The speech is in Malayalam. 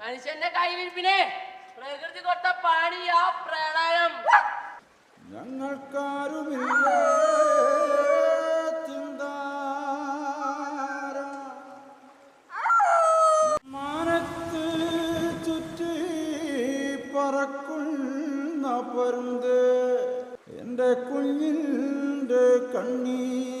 മനുഷ്യന്റെ കൈവിരിപ്പിനെ പ്രകൃതി കൊട്ട പാണിയാ പ്രളയം. ഞങ്ങൾക്കാരുമില്ല മാനത്ത് ചുറ്റി പറക്കുന്ന പരുന്ത് എന്റെ കുഞ്ഞിന്റെ കണ്ണീർ